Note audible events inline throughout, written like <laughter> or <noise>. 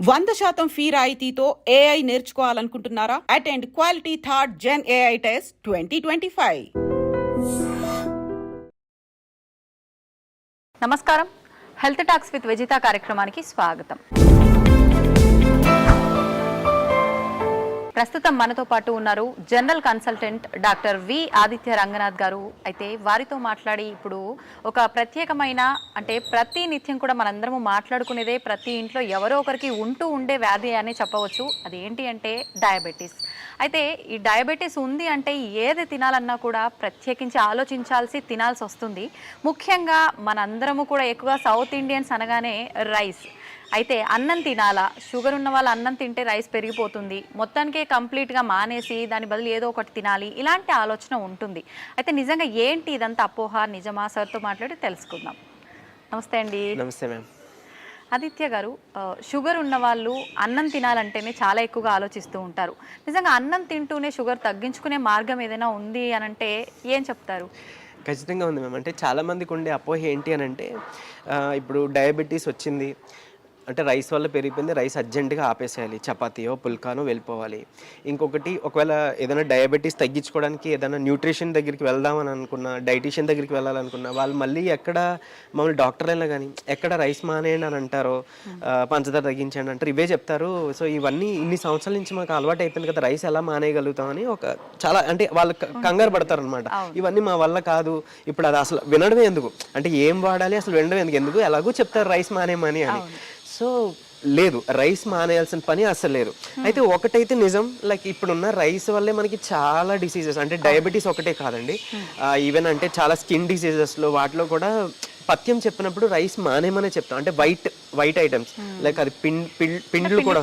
వంద శాతం ఫీ రాయితీతో AI నేర్చుకోవాలనుకుంటున్నారా? Attend quality third gen AI test twenty twenty five నమస్కారం. హెల్త్ టాక్స్ విత్ విజిత కార్యక్రమానికి స్వాగతం. ప్రస్తుతం మనతో పాటు ఉన్నారు general consultant doctor V Aditya Ranganath గారు. అయితే వారితో మాట్లాడి ఇప్పుడు ఒక ప్రత్యేకమైన అంటే ప్రతి నిత్యం కూడా మనందరము మాట్లాడుకునేదే ప్రతి ఇంట్లో ఎవరో ఒకరికి ఉంటూ ఉండే వ్యాధి అని చెప్పవచ్చు. అది ఏంటి అంటే డయాబెటీస్. అయితే ఈ డయాబెటీస్ ఉంది అంటే ఏది తినాలన్నా కూడా ప్రత్యేకించి ఆలోచించాల్సి తినాల్సి వస్తుంది. ముఖ్యంగా మనందరము కూడా ఎక్కువగా సౌత్ ఇండియన్స్ అనగానే రైస్. అయితే అన్నం తినాలా? షుగర్ ఉన్న వాళ్ళు అన్నం తింటే రైస్ పెరిగిపోతుంది. మొత్తానికే కంప్లీట్గా మానేసి దాని బదులు ఏదో ఒకటి తినాలి. ఇలాంటి ఆలోచన ఉంటుంది. అయితే నిజంగా ఏంటి ఇదంతా అపోహ? నిజమా? సార్తో మాట్లాడి తెలుసుకుందాం. నమస్తే అండి. నమస్తే మ్యామ్. ఆదిత్య గారు షుగర్ ఉన్న వాళ్ళు అన్నం తినాలంటేనే చాలా ఎక్కువగా ఆలోచిస్తూ ఉంటారు. నిజంగా అన్నం తింటూనే షుగర్ తగ్గించుకునే మార్గం ఏదైనా ఉంది అని అంటే ఏం చెప్తారు? ఖచ్చితంగా ఉంది మ్యామ్. అంటే చాలా మందికి ఉండే అపోహ ఏంటి అని అంటే ఇప్పుడు డయాబెటీస్ వచ్చింది. అంటే రైస్ వల్ల పెరిగిపోయింది. రైస్ అర్జెంటుగా ఆపేసేయాలి. చపాతీయో పుల్కానో వెళ్ళిపోవాలి. ఇంకొకటి ఒకవేళ ఏదైనా డయాబెటీస్ తగ్గించుకోవడానికి ఏదైనా న్యూట్రిషన్ దగ్గరికి వెళ్దామని అనుకున్నా డైటీషియన్ దగ్గరికి వెళ్ళాలనుకున్నా వాళ్ళు మళ్ళీ ఎక్కడ మమ్మల్ని డాక్టర్ అయినా కానీ ఎక్కడ రైస్ మానేయండి అని అంటారో పంచదార తగ్గించండి అంటారు ఇవే చెప్తారు. సో ఇవన్నీ ఇన్ని సంవత్సరాల నుంచి మాకు అలవాటు అయిపోయింది కదా రైస్ ఎలా మానేయగలుగుతామని ఒక చాలా అంటే వాళ్ళు కంగారు పడతారు అనమాట ఇవన్నీ మా వల్ల కాదు. ఇప్పుడు అది అసలు వినడమే ఎందుకు? అంటే ఏం వాడాలి? అసలు వినడం ఎందుకు? ఎందుకు? ఎలాగో చెప్తారు రైస్ మానేయమని అని. సో లేదు రైస్ మానేయాల్సిన పని అసలు లేదు. అయితే ఒకటైతే నిజం లైక్ ఇప్పుడున్న రైస్ వల్లే మనకి చాలా డిసీజెస్ అంటే డయాబెటీస్ ఒకటే కాదండి. ఈవెన్ అంటే చాలా స్కిన్ డిసీజెస్లో వాటిలో కూడా పథ్యం చెప్పినప్పుడు రైస్ మానేమనే చెప్తాం. అంటే వైట్ వైట్ ఐటమ్స్. లైక్ అది పిండ్లు కూడా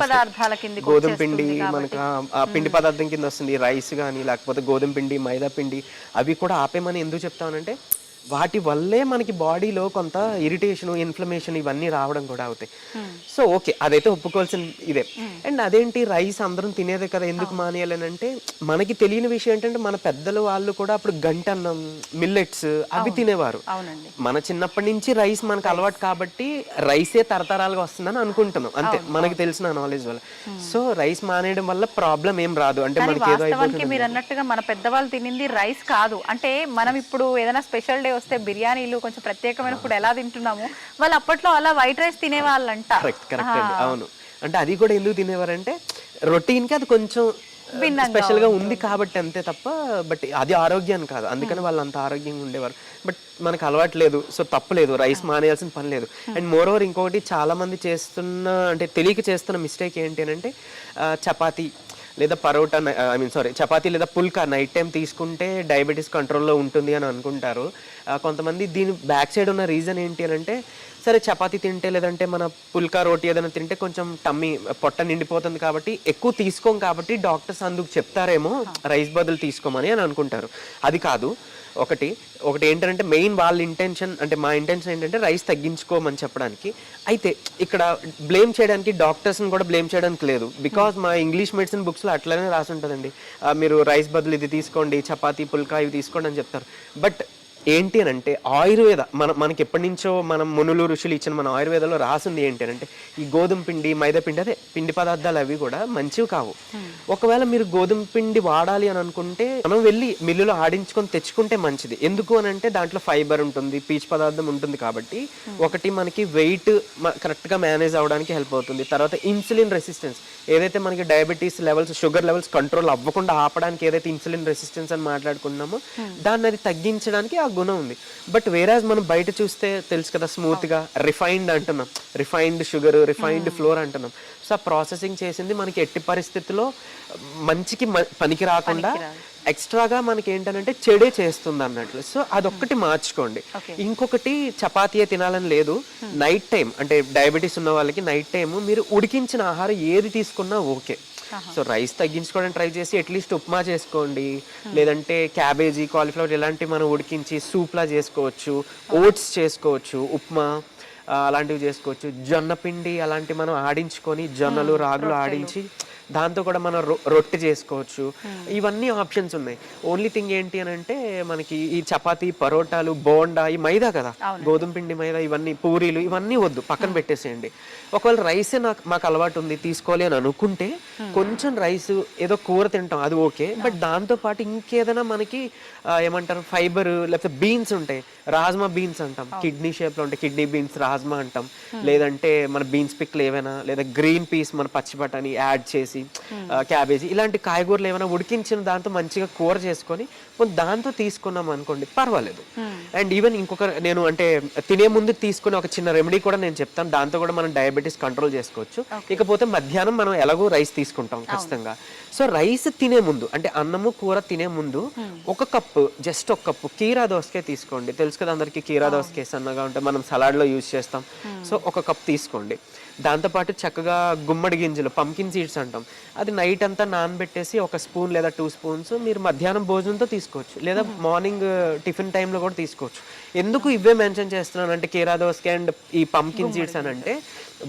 గోధుమ పిండి మనకు ఆ- పిండి పదార్థం కింద వస్తుంది రైస్ కానీ లేకపోతే గోధుమ పిండి మైదా పిండి అవి కూడా ఆపేమని ఎందుకు చెప్తానంటే వాటి వల్లే మనకి బాడీలో కొంత ఇరిటేషన్ ఇన్ఫ్లమేషన్ ఇవన్నీ రావడం కూడా అవుతాయి. సో ఓకే అదైతే ఒప్పుకోవాల్సిన ఇదే. అండ్ అదేంటి రైస్ అందరం తినేదే కదా ఎందుకు మానేయాలని అంటే మనకి తెలియని విషయం ఏంటంటే మన పెద్దలు వాళ్ళు కూడా అప్పుడు గంటన్నం మిల్లెట్స్ అవి తినేవారు. మన చిన్నప్పటి నుంచి రైస్ మనకు అలవాటు కాబట్టి రైసే తరతరాలుగా వస్తుందని అనుకుంటున్నాం. అంతే మనకి తెలిసిన నాలెడ్జ్ వల్ల. సో రైస్ మానేయడం వల్ల ప్రాబ్లం ఏం రాదు. అంటే మనకి ఏదో మీరు అన్నట్టుగా మన పెద్దవాళ్ళు తినింది రైస్ కాదు. అంటే మనం ఇప్పుడు ఏదైనా స్పెషల్ డే వస్తే బిర్యానీలు కొంచెం ప్రత్యేకమైన ఫుడ్ ఎలా తింటున్నాము? వాళ్ళు అప్పట్లో అలా వైట్ రైస్ తినేవాళ్ళంట. కరెక్ట్ కరెక్ట్ అండి. అవును. అంటే అది కూడా ఎందుకు తినేవారంటే రొటీన్కి అది కొంచెం స్పెషల్గా ఉంది కాబట్టి అంతే తప్ప బట్ అది ఆరోగ్యాన్ని కాదు. అందుకని వాళ్ళు అంత ఆరోగ్యంగా ఉండేవారు. బట్ మనకు అలవాటు లేదు. సో తప్పు లేదు. రైస్ మానేయాల్సిన పని లేదు. అండ్ మోర్ ఓవర్ ఇంకొకటి చాలా మంది చేస్తున్న అంటే తెలియక చేస్తున్న మిస్టేక్ ఏంటి అంటే చపాతీ. లేదా parotta I mean sorry chapati లేదా పుల్కా నైట్ టైం తీసుకుంటే డయాబెటీస్ కంట్రోల్లో ఉంటుంది అని అనుకుంటారు. కొంతమంది దీని బ్యాక్ సైడ్ ఉన్న రీజన్ ఏంటి అని అంటే సరే చపాతీ తింటే లేదంటే మన పుల్కా రోటీ ఏదైనా తింటే కొంచెం టమ్మీ పొట్ట నిండిపోతుంది కాబట్టి ఎక్కువ తీసుకోం కాబట్టి డాక్టర్స్ అందుకు చెప్తారేమో రైస్ బదులు తీసుకోమని అని అనుకుంటారు. అది కాదు. ఒకటి ఒకటి ఏంటంటే మెయిన్ వాళ్ళ ఇంటెన్షన్ అంటే మా ఇంటెన్షన్ ఏంటంటే రైస్ తగ్గించుకోమని చెప్పడానికి. అయితే ఇక్కడ బ్లేమ్ చేయడానికి డాక్టర్స్ని కూడా బ్లేమ్ చేయడానికి లేదు. బికాజ్ మా ఇంగ్లీష్ మెడిసిన్ బుక్స్లో అట్లనే రాసి ఉంటుందండి మీరు రైస్ బదులు ఇది తీసుకోండి చపాతీ పుల్కా ఇవి తీసుకోండి అని చెప్తారు. బట్ ఏంటి అని అంటే ఆయుర్వేద. మన మనకి ఎప్పటి నుంచో మనం మునులు ఋషులు ఇచ్చిన మన ఆయుర్వేదంలో రాసింది ఏంటి అని అంటే ఈ గోధుమ పిండి మైదా పిండి అదే పిండి పదార్థాలు అవి కూడా మంచివి కావు. ఒకవేళ మీరు గోధుమ పిండి వాడాలి అని అనుకుంటే మనం వెళ్ళి మిల్లులో ఆడించుకొని తెచ్చుకుంటే మంచిది. ఎందుకు అని అంటే దాంట్లో ఫైబర్ ఉంటుంది పీచు పదార్థం ఉంటుంది కాబట్టి ఒకటి మనకి వెయిట్ కరెక్ట్గా మేనేజ్ అవ్వడానికి హెల్ప్ అవుతుంది. తర్వాత ఇన్సులిన్ రెసిస్టెన్స్. ఏదైతే మనకి diabetes levels sugar levels control అవ్వకుండా ఆపడానికి ఏదైతే ఇన్సులిన్ రెసిస్టెన్స్ అని మాట్లాడుకున్నామో దాన్ని అది తగ్గించడానికి ఆ గుణం ఉంది. బట్ వేరాజ్ మనం బయట చూస్తే తెలుసు కదా స్మూత్గా రిఫైన్డ్ అంటున్నాం రిఫైన్డ్ షుగర్ రిఫైన్డ్ ఫ్లోర్ అంటున్నాం. సో ఆ ప్రాసెసింగ్ చేసింది మనకి ఎట్టి పరిస్థితుల్లో మంచికి పనికి రాకుండా ఎక్స్ట్రాగా మనకి ఏంటంటే చెడే చేస్తుంది అన్నట్లు. సో అదొక్కటి మార్చుకోండి. ఇంకొకటి చపాతీయే తినాలని లేదు. నైట్ టైం అంటే డయాబెటీస్ ఉన్న వాళ్ళకి నైట్ టైం మీరు ఉడికించిన ఆహారం ఏది తీసుకున్నా ఓకే. సో రైస్ తగ్గించుకోవడానికి ట్రై చేసి అట్లీస్ట్ ఉప్మా చేసుకోండి. లేదంటే క్యాబేజీ కాలీఫ్లవర్ ఇలాంటివి మనం ఉడికించి సూప్లా చేసుకోవచ్చు ఓట్స్ చేసుకోవచ్చు ఉప్మా అలాంటివి చేసుకోవచ్చు. జొన్న పిండి అలాంటివి మనం ఆడించుకొని జొన్నలు రాగులు ఆడించి దాంతో కూడా మనం రొ- రొట్టె చేసుకోవచ్చు. ఇవన్నీ ఆప్షన్స్ ఉన్నాయి. ఓన్లీ థింగ్ ఏంటి అని అంటే మనకి ఈ చపాతీ పరోటాలు బోండా ఈ మైదా కదా. గోధుమ పిండి మైదా ఇవన్నీ పూరీలు ఇవన్నీ వద్దు. పక్కన పెట్టేసేయండి. ఒకవేళ రైసే నాకు మాకు అలవాటు ఉంది తీసుకోవాలి అని అనుకుంటే కొంచెం రైస్ ఏదో కూర తింటాం అది ఓకే. బట్ దాంతో పాటు ఇంకేదైనా మనకి ఏమంటారు ఫైబర్ లేకపోతే బీన్స్ ఉంటాయి. రాజ్మా బీన్స్ అంటాం. కిడ్నీ షేప్లో ఉంటాయి కిడ్నీ బీన్స్ రాజ్మా అంటాం. లేదంటే మన బీన్స్ పిక్లు ఏవైనా లేదా గ్రీన్ పీస్ మన పచ్చి బఠానీ యాడ్ చేసి క్యాబేజీ ఇలాంటి కాయగూరలు ఏమైనా ఉడికించిన దాంతో మంచిగా కూర చేసుకొని దాంతో తీసుకున్నాం అనుకోండి పర్వాలేదు. అండ్ ఈవెన్ ఇంకొక నేను అంటే తినే ముందు తీసుకునే ఒక చిన్న రెమెడీ కూడా నేను చెప్తాను దాంతో కూడా మనం డయాబెటీస్ కంట్రోల్ చేసుకోవచ్చు. ఇకపోతే మధ్యాహ్నం మనం ఎలాగో రైస్ తీసుకుంటాం ఖచ్చితంగా. సో రైస్ తినే ముందు అంటే అన్నము కూర తినే ముందు ఒక కప్పు జస్ట్ ఒక కప్పు కీరా దోసకాయ తీసుకోండి. తెలుసు కదా అందరికి కీరా దోసకాయ సన్నగా ఉంటే మనం సలాడ్లో యూజ్ చేస్తాం. సో ఒక కప్ తీసుకోండి. దాంతోపాటు చక్కగా గుమ్మడి గింజలు పంకిన్ సీడ్స్ అంటాం. అది నైట్ అంతా నానబెట్టేసి ఒక స్పూన్ లేదా టూ స్పూన్స్ మీరు మధ్యాహ్నం భోజనంతో తీసుకోవచ్చు. లేదా మార్నింగ్ టిఫిన్ టైంలో కూడా తీసుకోవచ్చు. ఎందుకు ఇవే మెన్షన్ చేస్తున్నాను? అంటే కీరా దోసకాయ అండ్ ఈ పంకిన్ సీడ్స్ అని అంటే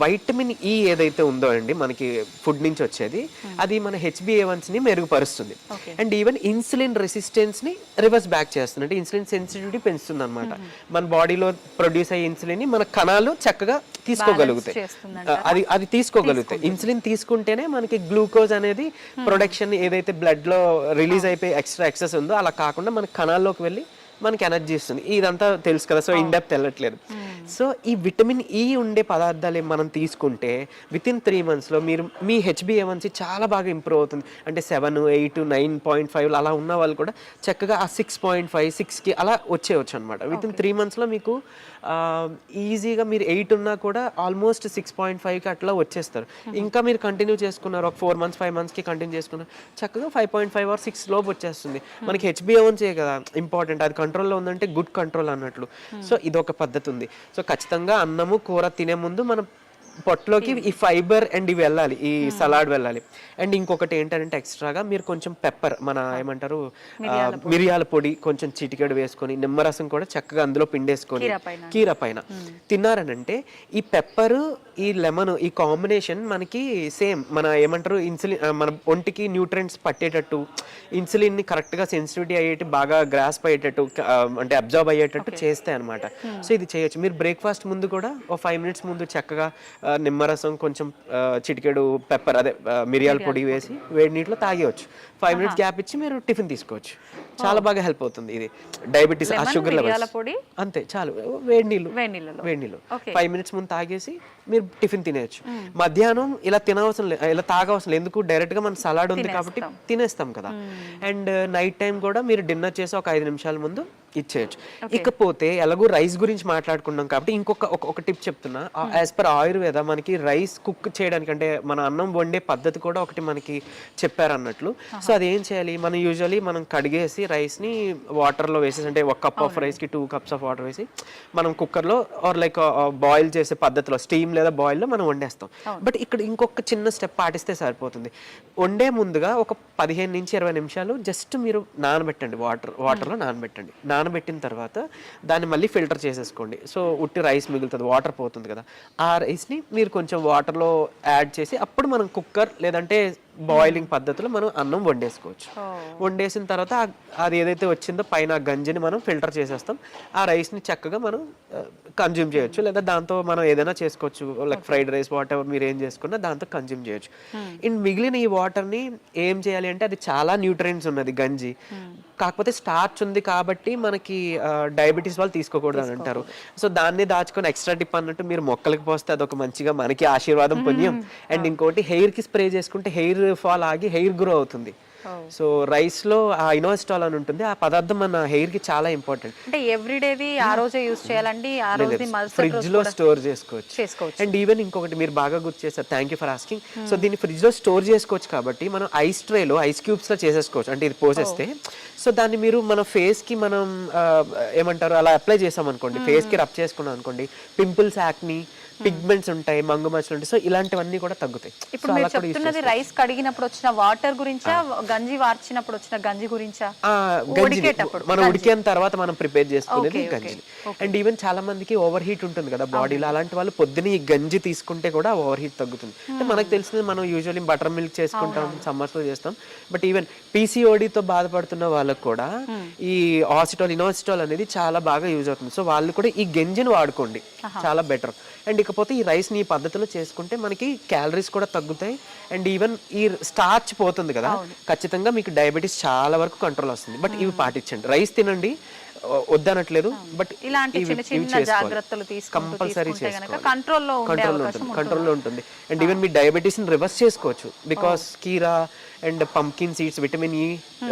వైటమిన్ ఈ ఏదైతే ఉందో అండి మనకి ఫుడ్ నుంచి వచ్చేది అది మన హెచ్బిఏవన్స్ని మెరుగుపరుస్తుంది. అండ్ ఈవెన్ ఇన్సులిన్ రెసిస్టెన్స్ని రివర్స్ బ్యాక్ చేస్తుంది. అంటే ఇన్సులిన్ సెన్సిటివిటీ పెంచుతుంది అనమాట మన బాడీలో ప్రొడ్యూస్ అయ్యే ఇన్సులిన్ని మన కణాలు చక్కగా తీసుకోగలుగుతాయి. అది అది తీసుకోగలుగుతాయి. ఇన్సులిన్ తీసుకుంటేనే మనకి గ్లూకోజ్ అనేది ప్రొడక్షన్ ఏదైతే బ్లడ్లో రిలీజ్ అయిపోయి ఎక్స్ట్రా ఎక్సెస్ ఉందో అలా కాకుండా మన కణాల్లోకి వెళ్ళి మనకి ఎనర్జీ ఇస్తుంది. ఇదంతా తెలుసు కదా సో ఇన్ డెప్త్ వెళ్ళట్లేదు. సో ఈ విటమిన్ ఈ ఉండే పదార్థాలు మనం తీసుకుంటే విత్ ఇన్ త్రీ మంత్స్లో మీరు మీ హెచ్బిఏవన్సీ చాలా బాగా ఇంప్రూవ్ అవుతుంది. అంటే seven eight nine point five అలా ఉన్న వాళ్ళు కూడా చక్కగా ఆ సిక్స్ పాయింట్ ఫైవ్ సిక్స్కి అలా వచ్చేయచ్చు అనమాట విత్ ఇన్ త్రీ మంత్స్లో మీకు ఈజీగా మీరు ఎయిట్ ఉన్నా కూడా ఆల్మోస్ట్ సిక్స్ పాయింట్ ఫైవ్కి అట్లా వచ్చేస్తారు. ఇంకా మీరు కంటిన్యూ చేసుకున్నారు ఒక ఫోర్ మంత్స్ ఫైవ్ మంత్స్కి కంటిన్యూ చేసుకున్నారు చక్కగా five point five or six లోపు వచ్చేస్తుంది. మనకి హెచ్బిఏవన్సీ కదా ఇంపార్టెంట్ అది కంట్రోల్లో ఉందంటే గుడ్ కంట్రోల్ అన్నట్లు. సో ఇది ఒక పద్ధతి ఉంది సో ఖచ్చితంగా అన్నము కూర తినే ముందు మనం పొట్టలోకి ఈ ఫైబర్ అండ్ ఇవి వెళ్ళాలి ఈ సలాడ్ వెళ్ళాలి. అండ్ ఇంకొకటి ఏంటంటే ఎక్స్ట్రాగా మీరు కొంచెం పెప్పర్ మన ఏమంటారు మిరియాల పొడి. కొంచెం చిటికెడు వేసుకొని నిమ్మరసం కూడా చక్కగా అందులో పిండేసుకొని కీర పైన. తిన్నారనంటే ఈ పెప్పర్ ఈ లెమన్ ఈ కాంబినేషన్ మనకి సేమ్ మన ఏమంటారు ఇన్సులిన్ మన ఒంటికి న్యూట్రియంట్స్ పట్టేటట్టు ఇన్సులిన్ని కరెక్ట్గా సెన్సిటివిటీ అయ్యేటి బాగా గ్రాస్ప్ అయ్యేటట్టు అంటే అబ్జర్వ్ అయ్యేటట్టు చేస్తాయి అనమాట సో ఇది చేయొచ్చు. మీరు బ్రేక్ఫాస్ట్ ముందు కూడా ఒక ఫైవ్ మినిట్స్ ముందు చక్కగా నిమ్మరసం కొంచెం చిటికెడు పెప్పర్ అదే మిరియాల పొడి వేసి వేడి నీటిలో తాగేయచ్చు. ఫైవ్ మినిట్స్ గ్యాప్ ఇచ్చి మీరు టిఫిన్ తీసుకోవచ్చు. చాలా బాగా హెల్ప్ అవుతుంది ఇది. డయాబెటీస్ ఆ షుగర్ లెవెల్స్ పొడి? అంతే చాలు. వేడి నీళ్ళు. వేడి నీళ్ళు. ఫైవ్ మినిట్స్ ముందు తాగేసి మీరు టిఫిన్ తినేయచ్చు. మధ్యాహ్నం ఇలా తినవసరం లేదు ఇలా తాగవసరం లేదు ఎందుకు? డైరెక్ట్గా మన సలాడ్ ఉంది కాబట్టి తినేస్తాం. కదా. అండ్ నైట్ టైం కూడా మీరు డిన్నర్ చేసి ఒక ఐదు నిమిషాల ముందు ఇచ్చేయచ్చు ఇకపోతే ఎలాగో రైస్ గురించి మాట్లాడుకున్నాం కాబట్టి ఇంకొక ఒక- టిప్ చెప్తున్నా. యాజ్ పర్ ఆయుర్వేద మనకి రైస్ కుక్ చేయడానికి అంటే మన అన్నం వండే పద్ధతి కూడా ఒకటి మనకి చెప్పారు అన్నట్లు సో అది ఏం చేయాలి? మనం యూజువలీ మనం కడిగేసి రైస్ని వాటర్లో వేసేసి అంటే ఒక కప్ ఆఫ్ రైస్కి టూ కప్స్ ఆఫ్ వాటర్ వేసి మనం కుక్కర్లో ఆర్ లైక్ బాయిల్ చేసే పద్ధతిలో స్టీమ్ లేదా బాయిల్లో మనం వండేస్తాం. బట్ ఇక్కడ ఇంకొక చిన్న స్టెప్ పాటిస్తే సరిపోతుంది. వండే ముందుగా ఒక పదిహేను నుంచి ఇరవై నిమిషాలు జస్ట్ మీరు నానబెట్టండి వాటర్ వాటర్లో నానబెట్టండి. నానబెట్టిన తర్వాత దాన్ని మళ్ళీ ఫిల్టర్ చేసేసుకోండి. సో ఉట్టి రైస్ మిగులుతుంది వాటర్ పోతుంది కదా. ఆ రైస్ని మీరు కొంచెం వాటర్లో యాడ్ చేసి అప్పుడు మనం కుక్కర్ లేదంటే బాయిలింగ్ పద్ధతిలో మనం అన్నం వండేసుకోవచ్చు. వండేసిన తర్వాత అది ఏదైతే వచ్చిందో పైన ఆ గంజిని మనం ఫిల్టర్ చేసేస్తాం. ఆ రైస్ని చక్కగా మనం కన్జ్యూమ్ చేయొచ్చు. లేదా దాంతో మనం ఏదైనా చేసుకోవచ్చు. Like fried rice whatever మీరు ఏం చేసుకున్నా దాంతో కన్జ్యూమ్ చేయొచ్చు. ఇన్ మిగిలిన ఈ వాటర్ని ఏం చేయాలి అంటే అది చాలా న్యూట్రియంట్స్ ఉన్నది గంజి. కాకపోతే స్టార్చ్ ఉంది కాబట్టి మనకి డయాబెటీస్ వాళ్ళు తీసుకోకూడదు అని అంటారు. సో దాన్ని దాచుకొని ఎక్స్ట్రా టిప్ అన్నట్టు మీరు మొక్కలకి పోస్తే అదొక మంచిగా మనకి ఆశీర్వాదం పుణ్యం. అండ్ ఇంకోటి హెయిర్కి స్ప్రే చేసుకుంటే హెయిర్ ఫాల్ ఆగి హెయిర్ గ్రో అవుతుంది. సో రైస్లో ఆ ఇనోస్టాల్ అని ఉంటుంది. ఆ పదార్థం మన హెయిర్కి చాలా ఇంపార్టెంట్ అంటే ఎవ్రీడేది ఆ రోజే యూజ్ చేయాలండి. ఆ మరుసటి ఫ్రిడ్జ్ రోజు లో స్టోర్ చేసుకోవచ్చు. చేసుకోవచ్చు. అండ్ ఈవెన్ ఇంకొకటి మీరు బాగా గుర్తు చేశారు. Thank you for asking so దీన్ని ఫ్రిడ్జ్లో స్టోర్ చేసుకోవచ్చు కాబట్టి మనం ఐస్ ట్రేలో ఐస్ క్యూబ్స్లో చేసేసుకోవచ్చు. అంటే ఇది పోసేస్తే. సో దాన్ని మీరు మన ఫేస్కి మనం ఏమంటారు? అలా అప్లై చేసాం అనుకోండి. ఫేస్కి రబ్ చేసుకున్నాం అనుకోండి. పింపుల్స్ యాక్ని పిగ్మెంట్స్ ఉంటాయి మంగు మచ్చలు ఉంటాయి. సో ఇలాంటివన్నీ కూడా తగ్గుతాయి. ఇప్పుడు మీరు చెప్తున్నది రైస్ కడిగినప్పుడు వచ్చిన వాటర్ గురించా గంజి వార్చినప్పుడు వచ్చిన గంజి గురించా? ఉడికేటప్పుడు, మనం గంజి. ఉడికిన తర్వాత మనం ప్రిపేర్ చేసుకునేది గంజిని. అండ్ ఈవెన్ చాలా మందికి ఓవర్ హీట్ ఉంటుంది కదా బాడీలో అలాంటి వాళ్ళు పొద్దున ఈ గంజి తీసుకుంటే కూడా ఓవర్ హీట్ తగ్గుతుంది. అంటే మనకు తెలిసింది మనం యూజువల్లీ బటర్ మిల్క్ చేసుకుంటాం సమ్మర్స్లో చేస్తాం. బట్ ఈవెన్ పీసీఓడితో బాధపడుతున్న వాళ్ళకు కూడా ఈ ఆసిటోల్ ఇనోసిటోల్ అనేది చాలా బాగా యూజ్ అవుతుంది. సో వాళ్ళు కూడా ఈ గంజిని వాడుకోండి. చాలా బెటర్ అండ్ ఇకపోతే ఈ రైస్ని ఈ పద్ధతిలో చేసుకుంటే మనకి క్యాలరీస్ కూడా తగ్గుతాయి. అండ్ ఈవెన్ ఈ స్టార్చ్ పోతుంది కదా ఖచ్చితంగా మీకు డయాబెటీస్ చాలా వరకు కంట్రోల్ వస్తుంది. బట్ ఇవి పాటించండి. రైస్ తినండి. వద్దనట్లేదు. బట్ ఇలాంటి చిన్న చిన్న జాగ్రత్తలు కంపల్సరీ కంట్రోల్లో ఉండే కంట్రోల్ అవకాశం ఉంటుంది. కంట్రోల్లో ఉంటుంది. అండ్ ఈవెన్ మీ డయాబెటీస్ని రివర్స్ చేసుకోవచ్చు బికాస్ కీరా and pumpkin seeds vitamin E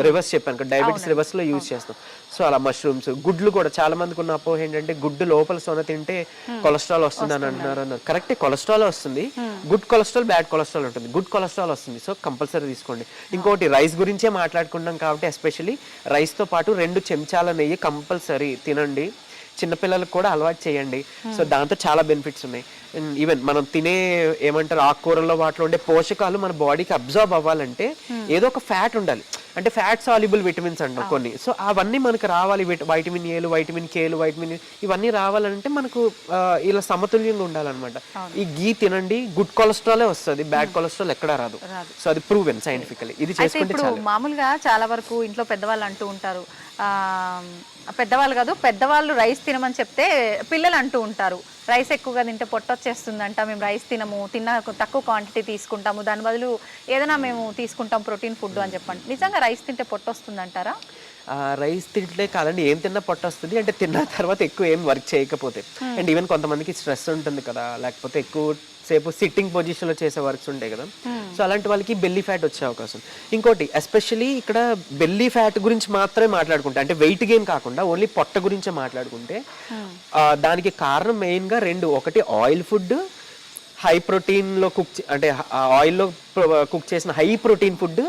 reverse చెప్పాను డయాబెటీస్ రివర్స్లో యూజ్ చేస్తాం. సో అలా మష్రూమ్స్ గుడ్లు కూడా చాలా మందికి ఉన్న అపోహ ఏంటంటే గుడ్డు లోపల సొన తింటే కొలెస్ట్రాల్ వస్తుంది అని అంటున్నారు అన్నారు కరెక్టే కొలెస్ట్రాల్ వస్తుంది. గుడ్ కొలెస్ట్రాల్ బ్యాడ్ కొలెస్ట్రాల్ ఉంటుంది. గుడ్ కొలెస్ట్రాల్ వస్తుంది. సో కంపల్సరీ తీసుకోండి. ఇంకోటి రైస్ గురించే మాట్లాడుకుంటున్నాం కాబట్టి ఎస్పెషల్లీ రైస్తో పాటు రెండు చెంచాల నెయ్యి కంపల్సరీ తినండి. చిన్నపిల్లలకు కూడా అలవాటు చేయండి. సో దాంతో చాలా బెనిఫిట్స్ ఉన్నాయి. ఈవెన్ మనం తినే ఏమంటారు ఆకుకూరల్లో వాటిలో ఉండే పోషకాలు మన బాడీకి అబ్జర్వ్ అవ్వాలంటే ఏదో ఒక ఫ్యాట్ ఉండాలి. అంటే ఫ్యాట్ సాల్యుబుల్ విటమిన్స్ అంటాం కొన్ని. సో అవన్నీ మనకు రావాలి. విట- వైటమిన్ ఏలు వైటమిన్ కేలు వైటమిన్ ఇవన్నీ రావాలంటే మనకు ఇలా సమతుల్యంగా ఉండాలన్నమాట. ఈ గీ తినండి గుడ్ కొలెస్ట్రాలే వస్తుంది బ్యాడ్ కొలెస్ట్రాల్ ఎక్కడా రాదు. సో అది ప్రూవెన్ సైంటిఫికలీ ఇది చేసుకుంటే మామూలుగా చాలా వరకు ఇంట్లో పెద్దవాళ్ళు అంటూ ఉంటారు పెద్దవాళ్ళు కాదు పెద్దవాళ్ళు రైస్ తినమని చెప్తే పిల్లలు అంటూ ఉంటారు. రైస్ ఎక్కువగా తింటే పొట్ట వచ్చేస్తుందంట మేము రైస్ తినము తిన్న తక్కువ క్వాంటిటీ తీసుకుంటాము దాని బదులు ఏదైనా మేము తీసుకుంటాం ప్రోటీన్ ఫుడ్ అని చెప్పండి. నిజంగా రైస్ తింటే పొట్ట వస్తుందంటారా? రైస్ తింటే కాదండి ఏం తిన్నా పొట్ట వస్తుంది అంటే తిన్న తర్వాత ఎక్కువ ఏం వర్క్ చేయకపోతే. అండ్ ఈవెన్ కొంతమందికి స్ట్రెస్ ఉంటుంది కదా లేకపోతే ఎక్కువ సేపు సిట్టింగ్ పొజిషన్లో చేసే వర్క్స్ ఉంటాయి కదా. సో అలాంటి వాళ్ళకి బెల్లీ ఫ్యాట్ వచ్చే అవకాశం. ఇంకోటి ఎస్పెషల్లీ ఇక్కడ బెల్లీ ఫ్యాట్ గురించి మాత్రమే మాట్లాడుకుంటే అంటే వెయిట్ గెయిన్ కాకుండా ఓన్లీ పొట్ట గురించే మాట్లాడుకుంటే ఆ, దానికి కారణం మెయిన్గా రెండు. ఒకటి ఆయిల్ ఫుడ్ హై ప్రోటీన్లో కుక్ అంటే ఆయిల్లో కుక్ చేసిన high protein food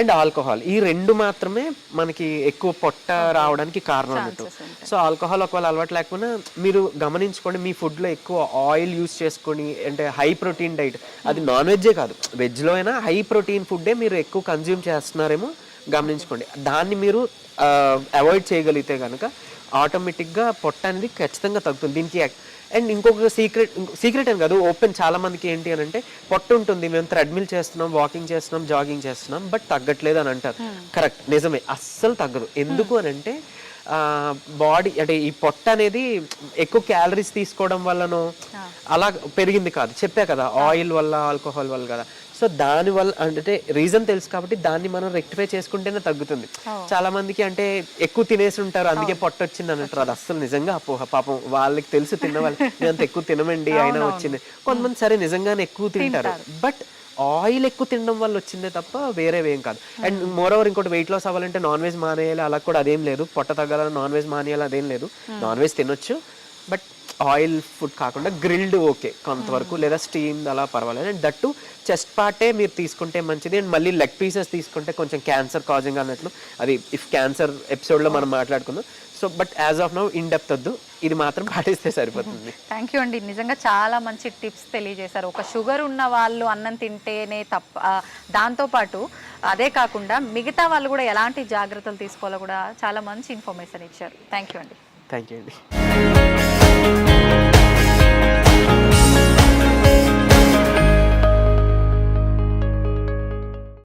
and alcohol. ఈ రెండు మాత్రమే మనకి ఎక్కువ పొట్ట రావడానికి కారణం అన్నట్టు. సో ఆల్కహాల్ ఒకవేళ అలవాటు లేకపోయినా మీరు గమనించుకోండి మీ ఫుడ్లో ఎక్కువ ఆయిల్ యూస్ చేసుకొని అంటే హై ప్రోటీన్ డైట్ అది నాన్ వెజ్జే కాదు. వెజ్లో అయినా హై ప్రోటీన్ ఫుడ్డే మీరు ఎక్కువ కన్జ్యూమ్ చేస్తున్నారేమో గమనించుకోండి. దాన్ని మీరు అవాయిడ్ చేయగలిగితే కనుక ఆటోమేటిక్గా పొట్ట అనేది ఖచ్చితంగా తగ్గుతుంది. దీనికి అండ్ ఇంకొక సీక్రెట్ సీక్రెట్ అని కాదు ఓపెన్ చాలా మందికి ఏంటి అని అంటే పొట్ట ఉంటుంది మేము థ్రెడ్మిల్ చేస్తున్నాం వాకింగ్ చేస్తున్నాం జాగింగ్ చేస్తున్నాం బట్ తగ్గట్లేదు అని అంటారు. కరెక్ట్ నిజమే అస్సలు తగ్గదు ఎందుకు అని అంటే బాడీ అంటే ఈ పొట్ట అనేది ఎక్కువ క్యాలరీస్ తీసుకోవడం వల్లనో అలా పెరిగింది కాదు. చెప్పా కదా ఆయిల్ వల్ల ఆల్కహాల్ వల్ల కదా. సో దాని వల్ల అంటే రీజన్ తెలుసు కాబట్టి దాన్ని మనం రెక్టిఫై చేసుకుంటేనే తగ్గుతుంది. చాలా మందికి అంటే ఎక్కువ తినేసి ఉంటారు అందుకే పొట్ట వచ్చింది అని అంటారు. అది అస్సలు నిజంగా అపోహ పాపం వాళ్ళకి తెలుసు తిన్న వాళ్ళు "మేము అంత ఎక్కువ తినమండి అయినా వచ్చింది. కొంతమంది సరే నిజంగానే ఎక్కువ తింటారు. బట్ ఆయిల్ ఎక్కువ తినడం వల్ల వచ్చిందే తప్ప వేరేవేం కాదు. అండ్ మోర్ ఓవర్ ఇంకోటి వెయిట్ లాస్ అవ్వాలంటే నాన్ వెజ్ మానేయాలి అలా కూడా అదేం లేదు. పొట్ట తగ్గాలని నాన్ వెజ్ మానేయాలి అదేం లేదు. నాన్ వెజ్ తినొచ్చు. బట్ ఆయిల్ ఫుడ్ కాకుండా గ్రిల్డ్ ఓకే కొంతవరకు లేదా స్టీమ్ అలా పర్వాలేదు. అండ్ దట్టు చెస్ట్ పార్టే మీరు తీసుకుంటే మంచిది. అండ్ మళ్ళీ లెగ్ పీసెస్ తీసుకుంటే కొంచెం క్యాన్సర్ కాజింగ్ అన్నట్లు. అది ఇఫ్ క్యాన్సర్ ఎపిసోడ్లో మనం మాట్లాడుకుందాం. So but as of now in depth వద్దు. ఇది మాత్రం పాటిస్తే సరిపోతుంది. <laughs> థ్యాంక్ యూ అండి. నిజంగా చాలా మంచి టిప్స్ తెలియజేశారు. ఒక షుగర్ ఉన్న వాళ్ళు అన్నం తింటేనే తప్ప దాంతోపాటు అదే కాకుండా మిగతా వాళ్ళు కూడా ఎలాంటి జాగ్రత్తలు తీసుకోవాలో కూడా చాలా మంచి ఇన్ఫర్మేషన్ ఇచ్చారు. థ్యాంక్ యూ అండి. థ్యాంక్ యూ అండి.